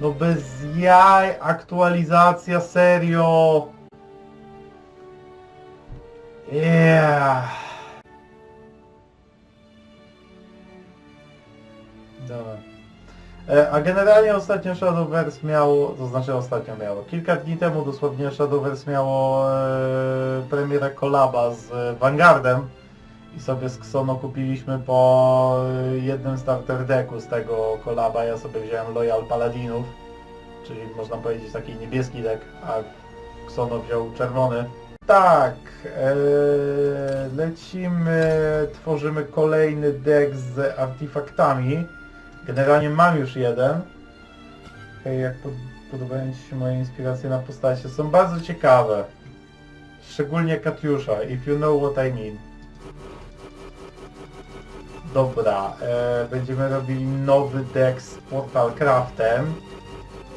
No bez jaj, aktualizacja, serio. Yeah. Dobra. E, A generalnie ostatnio Shadowverse miało, to znaczy ostatnio miało, kilka dni temu dosłownie Shadowverse miało e, premierę kolaba z Vanguardem i sobie z Xono kupiliśmy po e, jednym starter decku z tego kolaba, ja sobie wziąłem Loyal Paladinów, czyli można powiedzieć taki niebieski deck, a Xono wziął czerwony. Tak, e, lecimy, tworzymy kolejny deck z artefaktami. Generalnie mam już jeden. Hej, jak pod, podobają Ci się moje inspiracje na postacie? Są bardzo ciekawe. Szczególnie Katiusza, if you know what I mean. Dobra, e, będziemy robili nowy deck z Portal Craftem.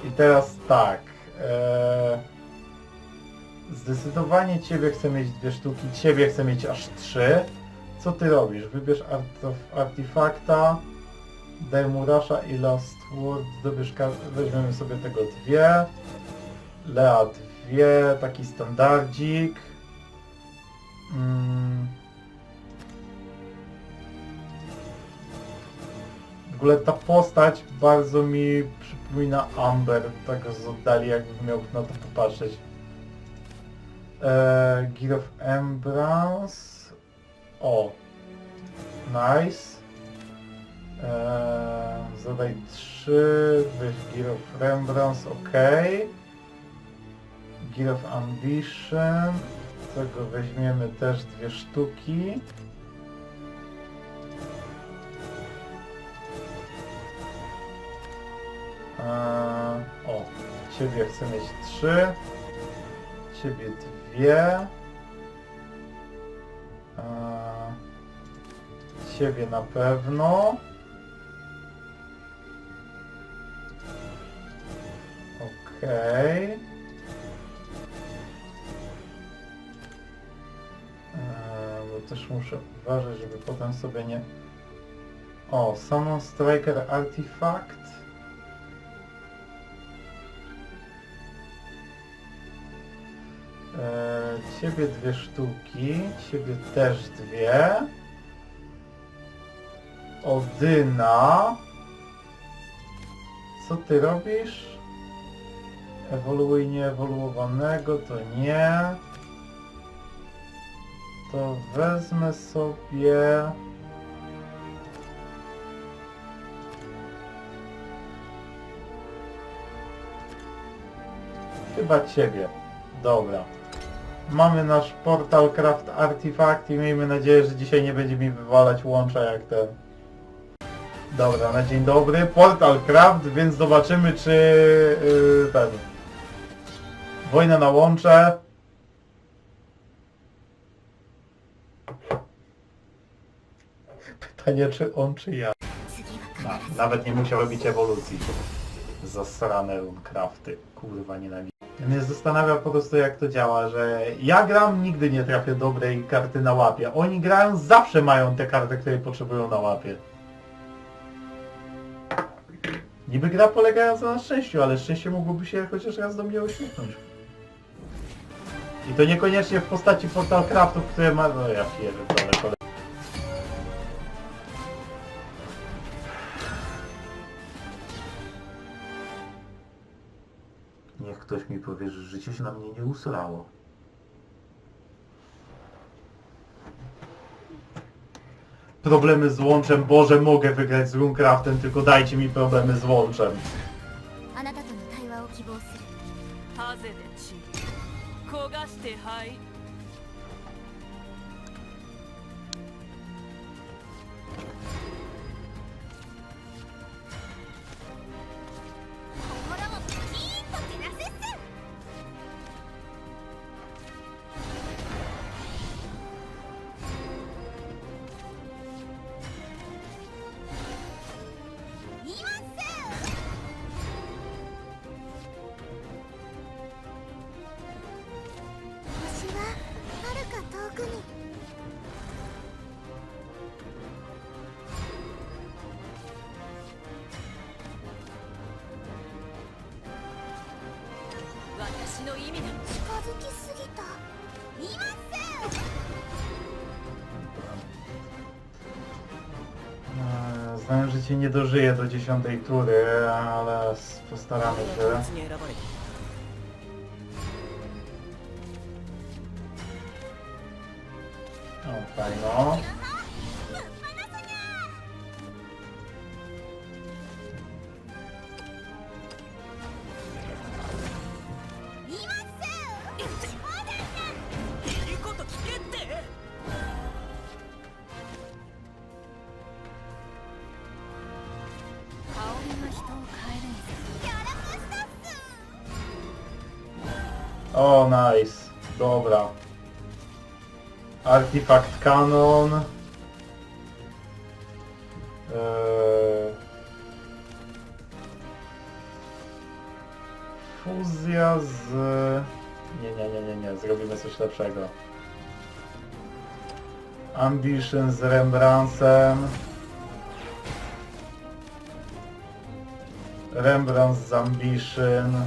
I teraz tak. E, zdecydowanie Ciebie chcę mieć dwie sztuki, Ciebie chcę mieć aż trzy. Co Ty robisz? Wybierz artef- artefakta. Daj mu Rasha i Last Word, zdobierz ka- weźmiemy sobie tego dwie. Lea dwie, taki standardzik. Mm. Ogóle ta postać bardzo mi przypomina Amber, tak z oddali jakbym miał na to popatrzeć. Eee, Gear of Embrace. O. Nice. Eee, zadaj 3, weź Gear of Rembrandts, ok. Gear of Ambition, tego weźmiemy też dwie sztuki. Eee, o, ciebie chcę mieć 3, ciebie dwie. Eee, ciebie na pewno. Okej. Eee, Bo też muszę uważać, żeby potem sobie nie... O, Summon Striker Artifact. Eee, ciebie dwie sztuki, ciebie też dwie. Odyna. Co ty robisz? Ewoluuj nieewoluowanego, to nie. To wezmę sobie... Chyba ciebie. Dobra. Mamy nasz portal Craft Artifact i miejmy nadzieję, że dzisiaj nie będzie mi wywalać łącza jak ten. Dobra, na dzień dobry. Portal Craft, więc zobaczymy czy yy, ten. Wojna na łącze. Pytanie czy on czy ja. Na, nawet nie musiał robić ewolucji. Zasrane runecrafty. Kurwa nienawidzę. Mnie zastanawia po prostu jak to działa, że ja gram, nigdy nie trafię dobrej karty na łapie. Oni grają, zawsze mają te karty, które potrzebują na łapie. Niby gra polegająca na szczęściu, ale szczęście mogłoby się chociaż raz do mnie uśmiechnąć. I to niekoniecznie w postaci Portal Craftów, które ma... No ja pierdolę, kole... Niech ktoś mi powie, że życie się na mnie nie usrało. Problemy z łączem, Boże, mogę wygrać z Runecraftem, tylko dajcie mi problemy z łączem. あなたとの対話を希望するハゼでち焦がしてはい 私の意味だ近づきすぎたいません Eee, Znałem, że cię nie dożyję do dziesiątej tury, ale s- postaramy się. に選ばれた O, fajno. O, nice. Dobra. Artifact Canon. Eee... Fuzja z... Nie, nie, nie, nie, nie. Zrobimy coś lepszego. Ambition z Rembrandtem. Rembrandt z Ambition.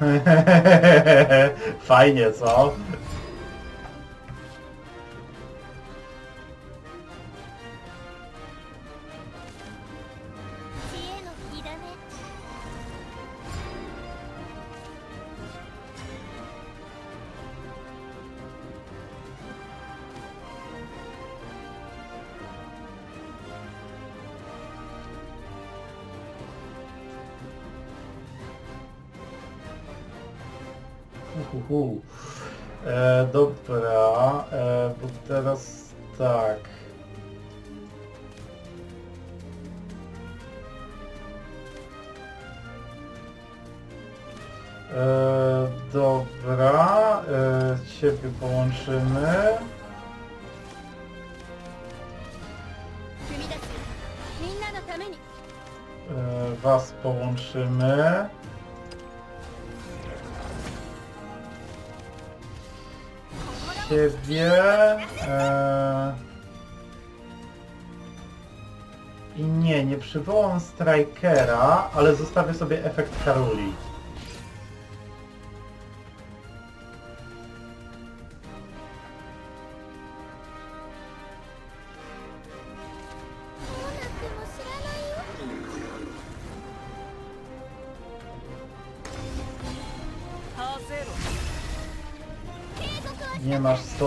Fajnie, co? hu. E, dobra, e, bo teraz tak. E, dobra, e, ciebie połączymy. E, was połączymy. Ciebie. E... I nie, nie przywołam Strikera, ale zostawię sobie efekt Karuli.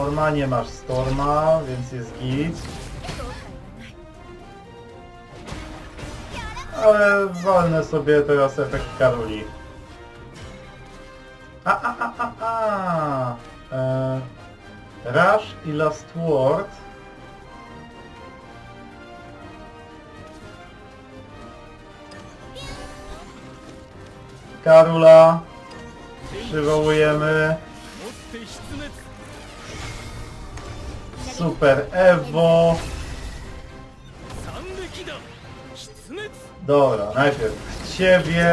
Storma, nie masz Storma, więc jest git. Ale walnę sobie teraz efekt Karoli. A, a, a, a, a. E, Rush i Last Word. Karula. Przywołujemy. Super Evo. Dobra, najpierw w ciebie,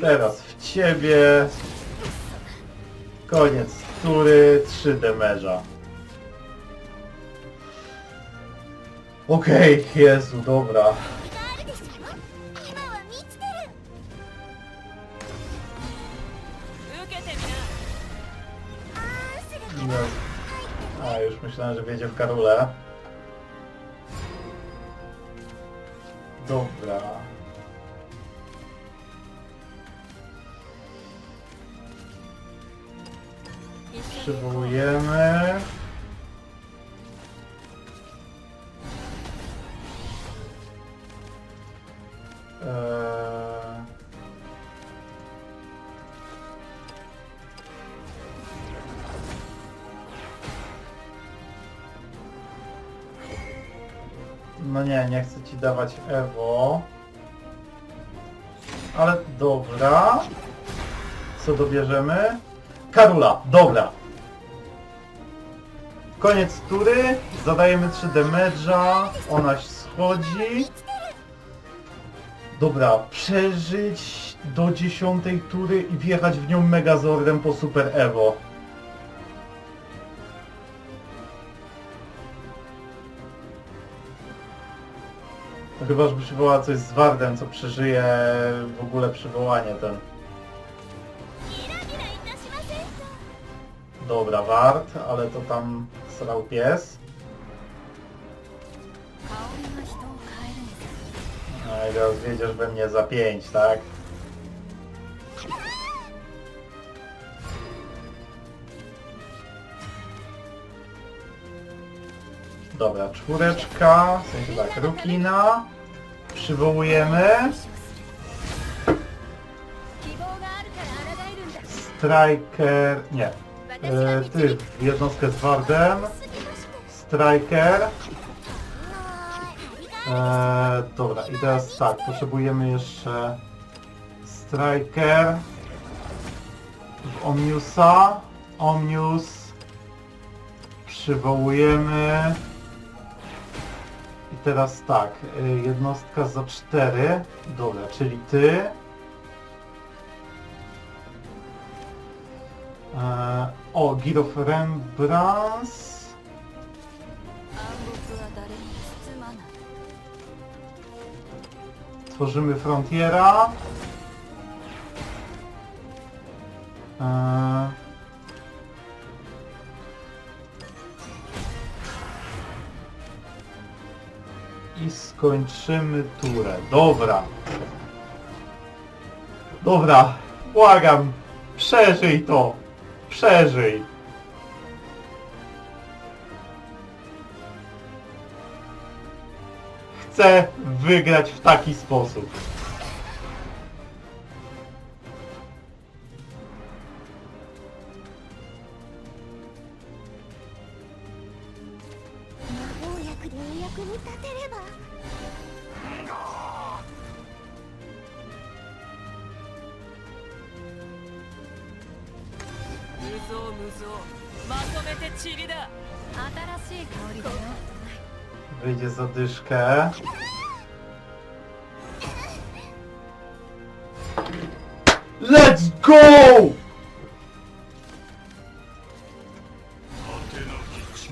teraz w ciebie. Koniec tury, 3 demerza. Okej, okay, Jezu, dobra. No. A, już myślałem, że wiedzie w Karule. Dobra. Przywołujemy. Eee... No nie, nie chcę ci dawać Ewo. Ale dobra. Co dobierzemy? Karula, dobra. Koniec tury. Zadajemy 3 damage'a. Ona schodzi. Dobra, przeżyć do 10 tury i wjechać w nią Megazordem po Super Evo. Chyba, że przywoła coś z Wardem, co przeżyje w ogóle przywołanie ten. Dobra, Ward, ale to tam srał pies. No i teraz wiedziesz we mnie za pięć, tak? Dobra, czwóreczka, w sensie tak, Rukina. Przywołujemy. Striker... nie. E, ty, jednostkę z Wardem. Striker. E, dobra, i teraz tak, potrzebujemy jeszcze Striker. Omniusa. Omnius przywołujemy i teraz tak, y, jednostka za 4, dobra, czyli ty. E, o, Guild of Rembrandts. 暗黙は誰にも包まない Tworzymy Frontiera. Eee. I skończymy turę. Dobra. Dobra. Błagam. Przeżyj to. Przeżyj. Chcę wygrać w taki sposób. Wyjdzie za dyszkę. Let's go!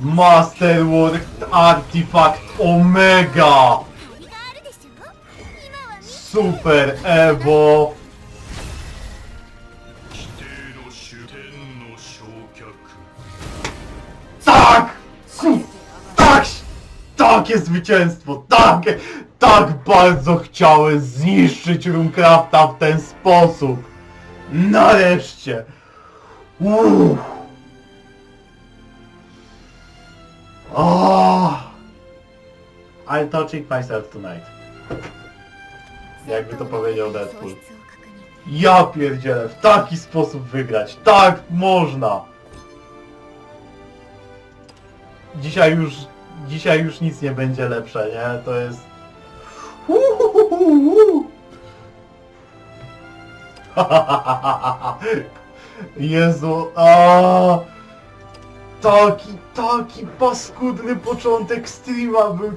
Masterwork Artifact Omega! Super Evo! Takie zwycięstwo! Tak! Tak bardzo chciałem zniszczyć Runecrafta w ten sposób! Nareszcie! Uff. Oh. I'm touching myself tonight. Jakby to powiedział Deadpool. Ja pierdzielę, w taki sposób wygrać. Tak można! Dzisiaj już dzisiaj już nic nie będzie lepsze, nie? To jest... Jezu, a Taki, taki paskudny początek streama był